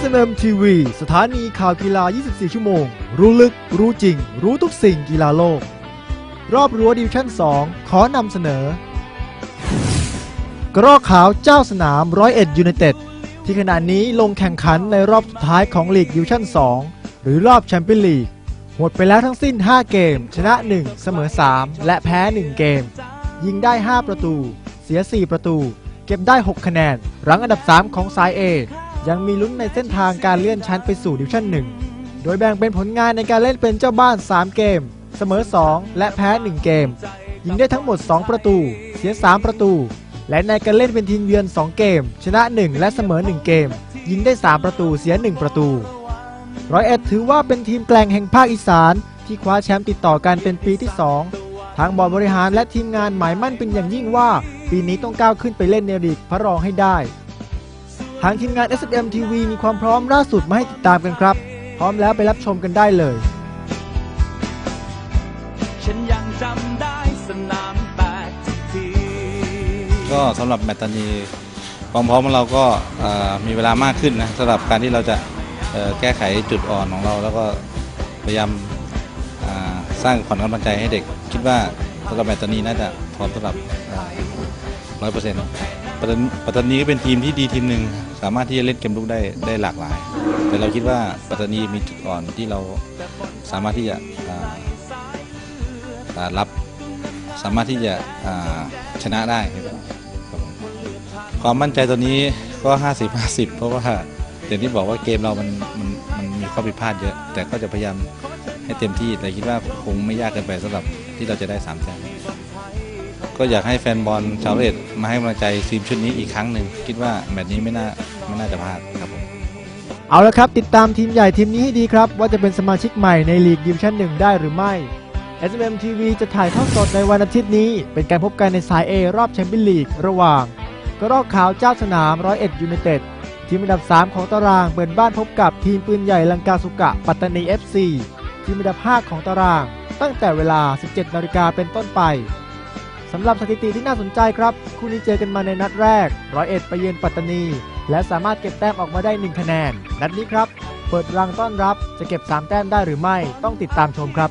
SMM TV สถานีข่าวกีฬา 24 ชั่วโมง รู้ลึก รู้จริง รู้ทุกสิ่งกีฬาโลก รอบรั้วดิวชั่น 2 ขอนำเสนอ กรอกขาวเจ้าสนามร้อยเอ็ดยูไนเต็ดที่ขณะนี้ลงแข่งขันในรอบสุดท้ายของลีกดิวชั่น 2 หรือรอบแชมเปี้ยนลีก หมดไปแล้วทั้งสิ้น 5 เกม ชนะ 1 เสมอ 3 และแพ้ 1 เกม ยิงได้ 5 ประตู เสีย 4 ประตู เก็บได้ 6 คะแนน รั้งอันดับ 3 ของสาย A ยังมีลุ้นในเส้นทางการเลื่อนชั้นไปสู่ดิวิชั่น 1 โดยแบ่งเป็นผลงานในการเล่นเป็นเจ้าบ้าน 3 เกม เสมอ 2 และแพ้ 1 เกม ยิงได้ทั้งหมด 2 ประตู เสีย 3 ประตู และในการเล่นเป็นทีมเยือน 2 เกม ชนะ 1 และเสมอ 1 เกม ยิงได้ 3 ประตูเสีย 1 ประตู ร้อยเอ็ดถือว่าเป็นทีมแกล่งแห่งภาคอีสาน ที่คว้าแชมป์ติดต่อกันเป็นปีที่ 2 ทางบอร์ดบริหารและทีมงานหมายมั่นเป็นอย่างยิ่งว่า ปีนี้ต้องก้าวขึ้นไปเล่นในลีกพระรองให้ได้ ทางทีมงาน SMM TV มีความพร้อมล่าสุดมาให้ติดตามกันครับ พร้อมแล้วไปรับชมกันได้เลย ฉันยังจำได้สนามแตกทุกทีก็สำหรับแมตตานีความพร้อมของเราก็เอ่อมีเวลามากขึ้นนะสำหรับการที่เราจะเอ่อแก้ไขจุดอ่อนของเรา แล้วก็พยายามอ่าสร้างขวัญกำลังใจให้เด็ก คิดว่าสำหรับแมตตานีน่าจะพร้อมสำหรับร้อยเปอร์เซ็นต์ ปัตตานีก็เป็นทีมที่ดีทีมหนึ่งสามารถที่จะเล่นเกมลุกได้ได้หลากหลาย แต่เราคิดว่าปัตตานีมีจุดอ่อนที่เราสามารถที่จะอ่าอ่ารับสามารถที่จะอ่าชนะได้ครับความมั่นใจตัวนี้ก็ 50 50 เพราะว่าอย่างที่บอกว่าเกมเรามันมันมันมีข้อผิดพลาดเยอะ แต่ก็จะพยายามให้เต็มที่แต่คิดว่าคงไม่ยากเกินไปสำหรับที่เราจะได้3แต้ม ก็อยากให้แฟนบอลชาวเรดมาให้กำลังใจทีมชุดนี้อีกครั้งหนึ่งคิดว่าแมตช์นี้ไม่น่าไม่น่าจะพลาดครับผมเอาละครับ ติดตามทีมใหญ่ทีมนี้ให้ดีครับ ว่าจะเป็นสมาชิกใหม่ในลีกดิวชั่น1ได้หรือไม่ SMM TV จะถ่ายทอดสดในวันอาทิตย์นี้ เป็นการพบกันในสาย A รอบแชมเปี้ยนลีกระหว่าง กระรอกขาวเจ้าสนามร้อยเอ็ดยูไนเต็ดทีมอันดับ 3 ของตารางเปิดบ้านพบกับทีมปืนใหญ่ลังกาสุกะปัตตานี FC ทีมอันดับ 5 ของตาราง ตั้งแต่เวลา 17นาฬิกาเป็นต้นไป สำหรับสถิติที่น่าสนใจครับ คู่นี้เจอกันมาในนัดแรก ร้อยเอ็ดไปเยือนปัตตานี และสามารถเก็บแต้มออกมาได้ 1 คะแนน นัดนี้ครับ เปิดรังต้อนรับจะเก็บ 3 แต้มได้หรือไม่ต้องติดตามชมครับ